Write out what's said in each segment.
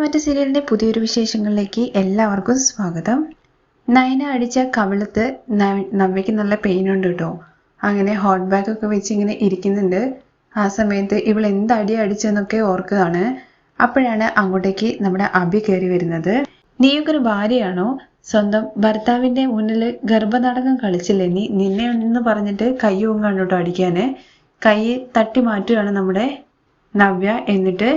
മറ്റു സീരിയലിന്റെ പുതിയൊരു വിശേഷങ്ങളിലേക്ക് എല്ലാവർക്കും സ്വാഗതം. നയന അടിച്ച കവിളത്ത് നവയ്ക്ക് നല്ല പെയിൻ ഉണ്ട് കേട്ടോ. അങ്ങനെ ഹോട്ട് ബാഗ് ഒക്കെ വെച്ച് ഇങ്ങനെ ഇരിക്കുന്നുണ്ട്. ആ സമയത്ത് ഇവൾ എന്ത് അടി അടിച്ചെന്നൊക്കെ ഓർക്കുകയാണ്. അപ്പോഴാണ് അങ്ങോട്ടേക്ക് നമ്മുടെ അഭി കയറി വരുന്നത്. നീയൊക്കെ ഒരു ഭാര്യയാണോ? സ്വന്തം ഭർത്താവിന്റെ മുന്നിൽ ഗർഭനാടകം കളിച്ചില്ലേ നീ? നിന്നെ എന്ന് പറഞ്ഞിട്ട് കൈ ഓങ്ങാണ് കേട്ടോ അടിക്കാന്. കൈ തട്ടി മാറ്റുകയാണ് നമ്മുടെ നവ്യ എന്നിട്ട്.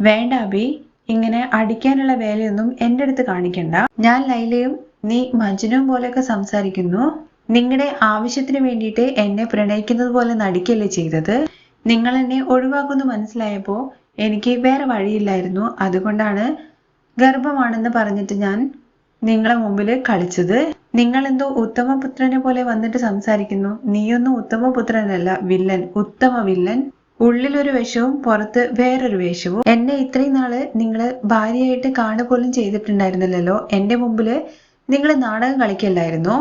വേണ്ട അഭി ഇങ്ങനെ അടിക്കാനുള്ള വേലയൊന്നും എന്റെ അടുത്ത് കാണിക്കണ്ട. ഞാൻ ലൈലയും നീ മജ്നുവും പോലെയൊക്കെ സംസാരിക്കുന്നു. നിങ്ങളുടെ ആവശ്യത്തിന് വേണ്ടിയിട്ട് എന്നെ പ്രണയിക്കുന്നത് പോലെ നടിക്കല്ലേ ചെയ്തത്? നിങ്ങൾ എന്നെ ഒഴിവാക്കുന്നു മനസ്സിലായപ്പോൾ എനിക്ക് വേറെ വഴിയില്ലായിരുന്നു. അതുകൊണ്ടാണ് ഗർഭമാണെന്ന് പറഞ്ഞിട്ട് ഞാൻ നിങ്ങളെ മുമ്പിൽ കളിച്ചത്. നിങ്ങൾ എന്തോ ഉത്തമപുത്രനെ പോലെ വന്നിട്ട് സംസാരിക്കുന്നു. നീയൊന്നും ഉത്തമപുത്രനല്ല വില്ലൻ. ഉത്തമ വില്ലൻ. ഉള്ളിലൊരു വേഷവും പുറത്ത് വേറൊരു വേഷവും. എന്നെ ഇത്രയും നാൾ നിങ്ങൾ ഭാര്യയായിട്ട് കാണുക പോലും ചെയ്തിട്ടുണ്ടായിരുന്നില്ലല്ലോ. എന്റെ മുമ്പിൽ നിങ്ങൾ നാടകം കളിക്കല്ലായിരുന്നു?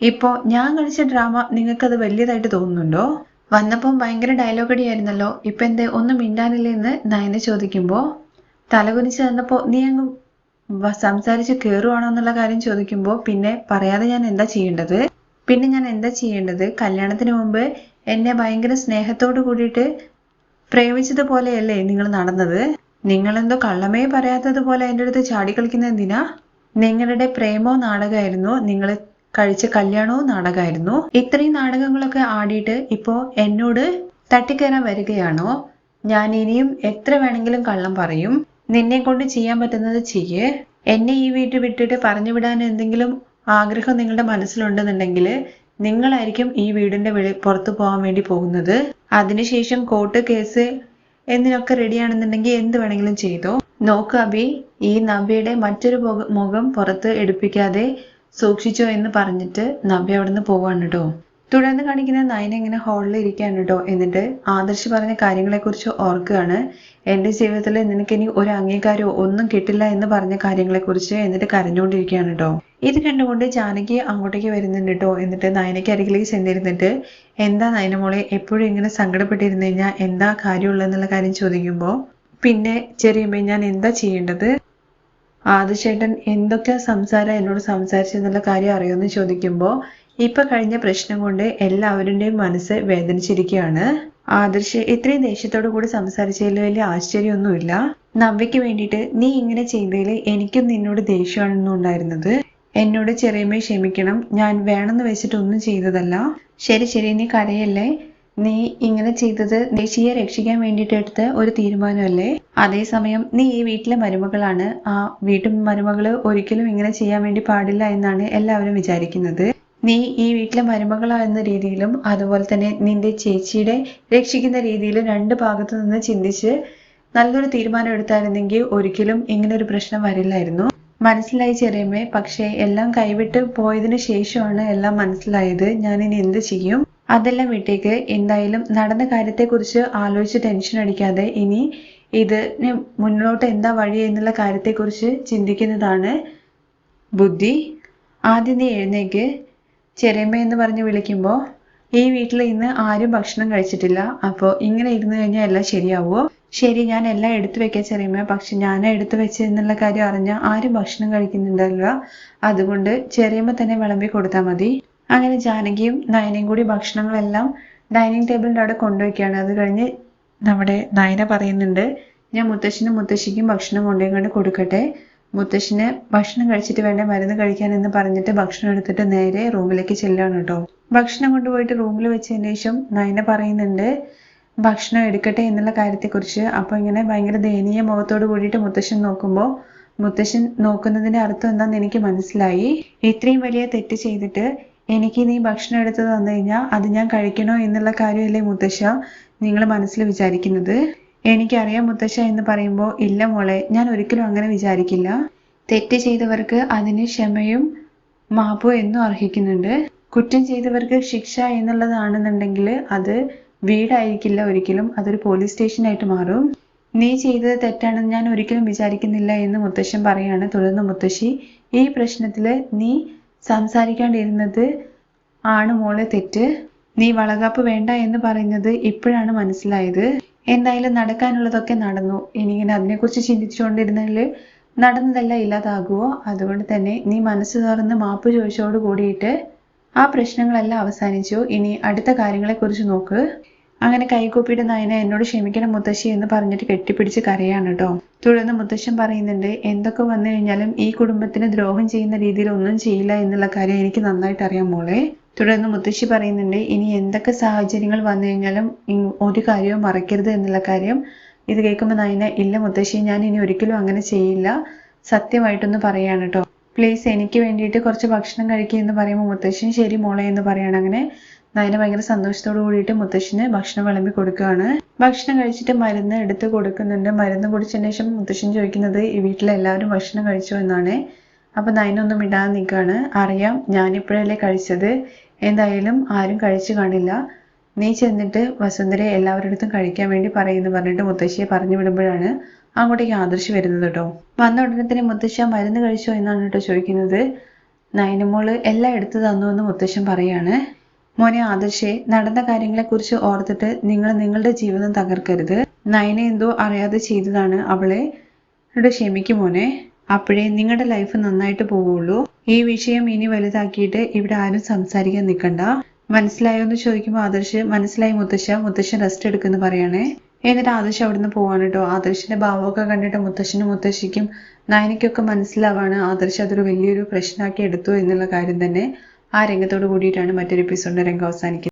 ഇപ്പോ ഞാൻ കളിച്ച ഡ്രാമ നിങ്ങൾക്കത് വലിയതായിട്ട് തോന്നുന്നുണ്ടോ? വന്നപ്പം ഭയങ്കര ഡയലോഗ് അടിയായിരുന്നല്ലോ ഇപ്പൊ എന്തേ? ഒന്നും മിണ്ടാനില്ലെന്ന് നയന ചോദിക്കുമ്പോ. തലകുനിച്ച് തന്നപ്പോ നീ അങ്ങ് സംസാരിച്ച് കേറുവാണോ എന്നുള്ള കാര്യം ചോദിക്കുമ്പോൾ പിന്നെ പറയാതെ ഞാൻ എന്താ ചെയ്യേണ്ടത്? പിന്നെ ഞാൻ എന്താ ചെയ്യേണ്ടത്? കല്യാണത്തിന് മുമ്പ് എന്നെ ഭയങ്കര സ്നേഹത്തോട് കൂടിയിട്ട് പ്രേമിച്ചതുപോലെയല്ലേ നിങ്ങൾ നടന്നത്? നിങ്ങളെന്തോ കള്ളമേ പറയാത്തതുപോലെ എന്റെ അടുത്ത് ചാടി കളിക്കുന്ന എന്തിനാ? നിങ്ങളുടെ പ്രേമോ നാടകമായിരുന്നു നിങ്ങൾ കഴിച്ച കല്യാണവും നാടകമായിരുന്നു. ഇത്രയും നാടകങ്ങളൊക്കെ ആടിയിട്ട് ഇപ്പോ എന്നോട് തട്ടിക്കയറാൻ വരികയാണോ? ഞാൻ ഇനിയും എത്ര വേണമെങ്കിലും കള്ളം പറയും? നിന്നെ കൊണ്ട് ചെയ്യാൻ പറ്റുന്നത് ചെയ്യേ. എന്നെ ഈ വീട്ടിൽ വിട്ടിട്ട് പറഞ്ഞു വിടാൻ എന്തെങ്കിലും ആഗ്രഹം നിങ്ങളുടെ മനസ്സിലുണ്ടെന്നുണ്ടെങ്കിൽ നിങ്ങളായിരിക്കും ഈ വീടിന്റെ വെളി പുറത്തു പോകാൻ വേണ്ടി പോകുന്നത്. അതിനുശേഷം കോർട്ട് കേസ് എന്നിനൊക്കെ റെഡിയാണെന്നുണ്ടെങ്കിൽ എന്ത് വേണമെങ്കിലും ചെയ്തോ. നോക്ക് അബി ഈ നവ്യയുടെ മറ്റൊരു മുഖം പുറത്ത് എടുപ്പിക്കാതെ സൂക്ഷിച്ചോ എന്ന് പറഞ്ഞിട്ട് നവ്യ അവിടുന്ന് പോവാണ് കേട്ടോ തുടർന്ന് കാണിക്കുന്ന നയന ഇങ്ങനെ ഹാളിൽ ഇരിക്കുകയാണ് കേട്ടോ എന്നിട്ട് ആദർശ് പറഞ്ഞ കാര്യങ്ങളെ കുറിച്ച് ഓർക്കുകയാണ്. എന്റെ ജീവിതത്തിൽ നിനക്ക് ഇനി ഒരു അംഗീകാരമോ ഒന്നും കിട്ടില്ല എന്ന് പറഞ്ഞ കാര്യങ്ങളെ കുറിച്ച് എന്നിട്ട് കരഞ്ഞുകൊണ്ടിരിക്കുകയാണ് കേട്ടോ ഇത് കണ്ടുകൊണ്ട് ജാനകി അങ്ങോട്ടേക്ക് വരുന്നുണ്ട് കേട്ടോ എന്നിട്ട് നയനയ്ക്ക് അരികിലേക്ക് ചെന്നിരുന്നിട്ട് എന്താ നയനമോളെ എപ്പോഴും ഇങ്ങനെ സങ്കടപ്പെട്ടിരുന്നു കഴിഞ്ഞാൽ എന്താ കാര്യമുള്ളതെന്നുള്ള കാര്യം ചോദിക്കുമ്പോൾ പിന്നെ ചെറിയമ്മ ഞാൻ എന്താ ചെയ്യേണ്ടത്? ആദ്യ ചേട്ടൻ എന്തൊക്കെ സംസാരം എന്നോട് സംസാരിച്ചെന്നുള്ള കാര്യം അറിയുമെന്ന് ചോദിക്കുമ്പോൾ ഇപ്പൊ കഴിഞ്ഞ പ്രശ്നം കൊണ്ട് എല്ലാവരുടെയും മനസ്സ് വേദനിച്ചിരിക്കുകയാണ്. ആദർശ് ഇത്രയും ദേഷ്യത്തോടു കൂടി സംസാരിച്ചതിൽ വലിയ ആശ്ചര്യമൊന്നുമില്ല. നവ്യയ്ക്ക് വേണ്ടിയിട്ട് നീ ഇങ്ങനെ ചെയ്തതിൽ എനിക്കും നിന്നോട് ദേഷ്യമാണെന്നും ഉണ്ടായിരുന്നത്. എന്നോട് ചെറിയമ്മേ ക്ഷമിക്കണം. ഞാൻ വേണമെന്ന് വെച്ചിട്ട് ഒന്നും ചെയ്തതല്ല. ശരി ശരി നീ കരയല്ലേ? നീ ഇങ്ങനെ ചെയ്തത് ദേശീയ രക്ഷിക്കാൻ വേണ്ടിയിട്ട് എടുത്ത ഒരു തീരുമാനമല്ലേ? അതേസമയം നീ ഈ വീട്ടിലെ മരുമകളാണ്. ആ വീട്ടു മരുമകൾ ഒരിക്കലും ഇങ്ങനെ ചെയ്യാൻ വേണ്ടി പാടില്ല എന്നാണ് എല്ലാവരും വിചാരിക്കുന്നത്. നീ ഈ വീട്ടിലെ മരുമകളാകുന്ന രീതിയിലും അതുപോലെ തന്നെ നിന്റെ ചേച്ചിയുടെ രക്ഷിക്കുന്ന രീതിയിലും രണ്ട് ഭാഗത്തു നിന്ന് ചിന്തിച്ച് നല്ലൊരു തീരുമാനം എടുത്തായിരുന്നെങ്കിൽ ഒരിക്കലും ഇങ്ങനെ ഒരു പ്രശ്നം വരില്ലായിരുന്നു. മനസ്സിലായി ചെറിയമ്മേ പക്ഷേ എല്ലാം കൈവിട്ട് പോയതിനു ശേഷമാണ് എല്ലാം മനസ്സിലായത്. ഞാൻ ഇനി എന്ത് ചെയ്യും? അതെല്ലാം വിട്ടേക്ക്. എന്തായാലും നടന്ന കാര്യത്തെക്കുറിച്ച് ആലോചിച്ച് ടെൻഷൻ അടിക്കാതെ ഇനി ഇതിന് മുന്നോട്ട് എന്താ വഴി എന്നുള്ള കാര്യത്തെക്കുറിച്ച് ചിന്തിക്കുന്നതാണ് ബുദ്ധി. ആദ്യം നീ എഴുന്നേക്ക്. ചെറിയമ്മ എന്ന് പറഞ്ഞ് വിളിക്കുമ്പോൾ ഈ വീട്ടിൽ ഇന്ന് ആരും ഭക്ഷണം കഴിച്ചിട്ടില്ല. അപ്പോൾ ഇങ്ങനെ ഇരുന്ന് കഴിഞ്ഞാൽ എല്ലാം ശരിയാവുമോ ശരി ഞാൻ എല്ലാം എടുത്തു വെക്കാം ചെറിയമ്മ. പക്ഷെ ഞാൻ എടുത്തു വെച്ച് എന്നുള്ള കാര്യം അറിഞ്ഞാൽ ആരും ഭക്ഷണം കഴിക്കുന്നുണ്ടല്ല. അതുകൊണ്ട് ചെറിയമ്മ തന്നെ വിളമ്പി കൊടുത്താൽ മതി. അങ്ങനെ ജാനകിയും നയനയും കൂടി ഭക്ഷണങ്ങളെല്ലാം ഡൈനിങ് ടേബിളിന്റെ അവിടെ കൊണ്ടുവയ്ക്കുകയാണ്. അത് കഴിഞ്ഞ് നമ്മുടെ നയന പറയുന്നുണ്ട് ഞാൻ മുത്തശ്ശനും മുത്തശ്ശിക്കും ഭക്ഷണം കൊണ്ടുപോയി കൊടുക്കട്ടെ. മുത്തശ്ശിന് ഭക്ഷണം കഴിച്ചിട്ട് വേണ്ട മരുന്ന് കഴിക്കാൻ എന്ന് പറഞ്ഞിട്ട് ഭക്ഷണം എടുത്തിട്ട് നേരെ റൂമിലേക്ക് ചെല്ലുകയാണ് കേട്ടോ. ഭക്ഷണം കൊണ്ടുപോയിട്ട് റൂമിൽ വെച്ചതിന് ശേഷം നയന പറയുന്നുണ്ട് ഭക്ഷണം എടുക്കട്ടെ എന്നുള്ള കാര്യത്തെക്കുറിച്ച്. അപ്പോൾ ഇങ്ങനെ ഭയങ്കര ദയനീയ മുഖത്തോട് കൂടിയിട്ട് മുത്തശ്ശൻ നോക്കുമ്പോൾ മുത്തശ്ശൻ നോക്കുന്നതിന്റെ അർത്ഥം എന്താണെന്ന് എനിക്ക് മനസ്സിലായി. ഇത്രയും വലിയ തെറ്റ് ചെയ്തിട്ട് എനിക്ക് നീ ഭക്ഷണം എടുത്ത് തന്നു കഴിഞ്ഞാൽ അത് ഞാൻ കഴിക്കണോ എന്നുള്ള കാര്യമല്ലേ മുത്തശ്ശ നിങ്ങൾ മനസ്സിൽ വിചാരിക്കുന്നത്? എനിക്കറിയാം മുത്തശ്ശ എന്ന് പറയുമ്പോൾ ഇല്ല മോളെ ഞാൻ ഒരിക്കലും അങ്ങനെ വിചാരിക്കില്ല. തെറ്റ് ചെയ്തവർക്ക് അതിന് ക്ഷമയും മാപ്പു എന്നും അർഹിക്കുന്നുണ്ട്. കുറ്റം ചെയ്തവർക്ക് ശിക്ഷ എന്നുള്ളതാണെന്നുണ്ടെങ്കിൽ അത് വീടായിരിക്കില്ല ഒരിക്കലും അതൊരു പോലീസ് സ്റ്റേഷനായിട്ട് മാറും. നീ ചെയ്തത് തെറ്റാണെന്ന് ഞാൻ ഒരിക്കലും വിചാരിക്കുന്നില്ല എന്ന് മുത്തശ്ശൻ പറയാണ്. തുടർന്ന് മുത്തശ്ശി ഈ പ്രശ്നത്തിൽ നീ സംസാരിക്കാണ്ടിരുന്നത് ആണ് മോളെ തെറ്റ്. നീ വളകാപ്പ് വേണ്ട എന്ന് പറയുന്നത് ഇപ്പോഴാണ് മനസ്സിലായത്. എന്തായാലും നടക്കാനുള്ളതൊക്കെ നടന്നു. ഇനിയിങ്ങനെ അതിനെക്കുറിച്ച് ചിന്തിച്ചുകൊണ്ടിരുന്നതിൽ നടന്നതെല്ലാം ഇല്ലാതാകുമോ അതുകൊണ്ട് തന്നെ നീ മനസ്സ് തുറന്ന് മാപ്പ് ചോദിച്ചോട് കൂടിയിട്ട് ആ പ്രശ്നങ്ങളെല്ലാം അവസാനിച്ചു. ഇനി അടുത്ത കാര്യങ്ങളെക്കുറിച്ച് നോക്ക്. അങ്ങനെ കൈകൂപ്പിയുടെ നയന എന്നോട് ക്ഷമിക്കണം മുത്തശ്ശി എന്ന് പറഞ്ഞിട്ട് കെട്ടിപ്പിടിച്ച് കരയാണ് കേട്ടോ. തുടർന്ന് മുത്തശ്ശൻ പറയുന്നുണ്ട് എന്തൊക്കെ വന്നു കഴിഞ്ഞാലും ഈ കുടുംബത്തിന് ദ്രോഹം ചെയ്യുന്ന രീതിയിൽ ഒന്നും ചെയ്യില്ല എന്നുള്ള കാര്യം എനിക്ക് നന്നായിട്ട് അറിയാം മോളെ. തുടർന്ന് മുത്തശ്ശി പറയുന്നുണ്ട് ഇനി എന്തൊക്കെ സാഹചര്യങ്ങൾ വന്നു കഴിഞ്ഞാലും ഒരു കാര്യവും മറക്കരുത് എന്നുള്ള കാര്യം ഇത് കേൾക്കുമ്പോൾ നായന ഇല്ല മുത്തശ്ശി ഞാൻ ഇനി ഒരിക്കലും അങ്ങനെ ചെയ്യില്ല. സത്യമായിട്ടൊന്ന് പറയാണ് കേട്ടോ പ്ലീസ് എനിക്ക് വേണ്ടിയിട്ട് കുറച്ച് ഭക്ഷണം കഴിക്കുക എന്ന് പറയുമ്പോൾ മുത്തശ്ശൻ ശരി മോളെ എന്ന് പറയാണ് അങ്ങനെ. നായന ഭയങ്കര സന്തോഷത്തോടു കൂടിയിട്ട് മുത്തശ്ശന് ഭക്ഷണം വിളമ്പി കൊടുക്കുകയാണ്. ഭക്ഷണം കഴിച്ചിട്ട് മരുന്ന് എടുത്ത് കൊടുക്കുന്നുണ്ട്. മരുന്ന് കുടിച്ചതിന് ശേഷം മുത്തശ്ശൻ ചോദിക്കുന്നത് ഈ വീട്ടിലെല്ലാവരും ഭക്ഷണം കഴിച്ചോ? എന്നാണ്. അപ്പൊ നയനൊന്നും ഇടാൻ നിൽക്കുകയാണ് അറിയാം ഞാനിപ്പോഴല്ലേ കഴിച്ചത്. എന്തായാലും ആരും കഴിച്ചു കാണില്ല. നീ ചെന്നിട്ട് വസുന്ധരെ എല്ലാവരുടെ കഴിക്കാൻ വേണ്ടി പറയുന്നു പറഞ്ഞിട്ട് മുത്തശ്ശിയെ പറഞ്ഞു വിടുമ്പോഴാണ് അങ്ങോട്ടേക്ക് ആദർശ് വരുന്നത് കേട്ടോ. വന്ന ഉടനെ തന്നെ മുത്തശ്ശ മരുന്ന് കഴിച്ചോ എന്നാണ് കേട്ടോ ചോദിക്കുന്നത്. നയനമോൾ എല്ലാം എടുത്തു തന്നു എന്ന് മുത്തശ്ശൻ പറയാണ്. മോനെ ആദർശെ നടന്ന കാര്യങ്ങളെക്കുറിച്ച് ഓർത്തിട്ട് നിങ്ങൾ നിങ്ങളുടെ ജീവിതം തകർക്കരുത്. നയനെ എന്തോ അറിയാതെ ചെയ്തതാണ് അവളെ. ക്ഷമിക്കും മോനെ. അപ്പോഴേ നിങ്ങളുടെ ലൈഫ് നന്നായിട്ട് പോവുള്ളൂ. ഈ വിഷയം ഇനി വലുതാക്കിയിട്ട് ഇവിടെ ആരും സംസാരിക്കാൻ നിൽക്കണ്ട. മനസ്സിലായോ എന്ന് ചോദിക്കുമ്പോൾ ആദർശ് മനസ്സിലായി മുത്തശ്ശ മുത്തശ്ശൻ റെസ്റ്റ് എടുക്കുന്നു പറയണേ. എന്നിട്ട് ആദർശ് അവിടുന്ന് പോവാണ് കേട്ടോ. ആദർശിന്റെ ഭാവമൊക്കെ കണ്ടിട്ട് മുത്തശ്ശനും മുത്തശ്ശിക്കും നയനയ്ക്കൊക്കെ മനസ്സിലാവാണ് ആദർശ് അതൊരു വലിയൊരു പ്രശ്നമാക്കി എടുത്തു എന്നുള്ള കാര്യം തന്നെ. ആ രംഗത്തോട് കൂടിയിട്ടാണ് മറ്റൊരു എപ്പിസോഡിന്റെ രംഗം അവസാനിക്കുന്നത്.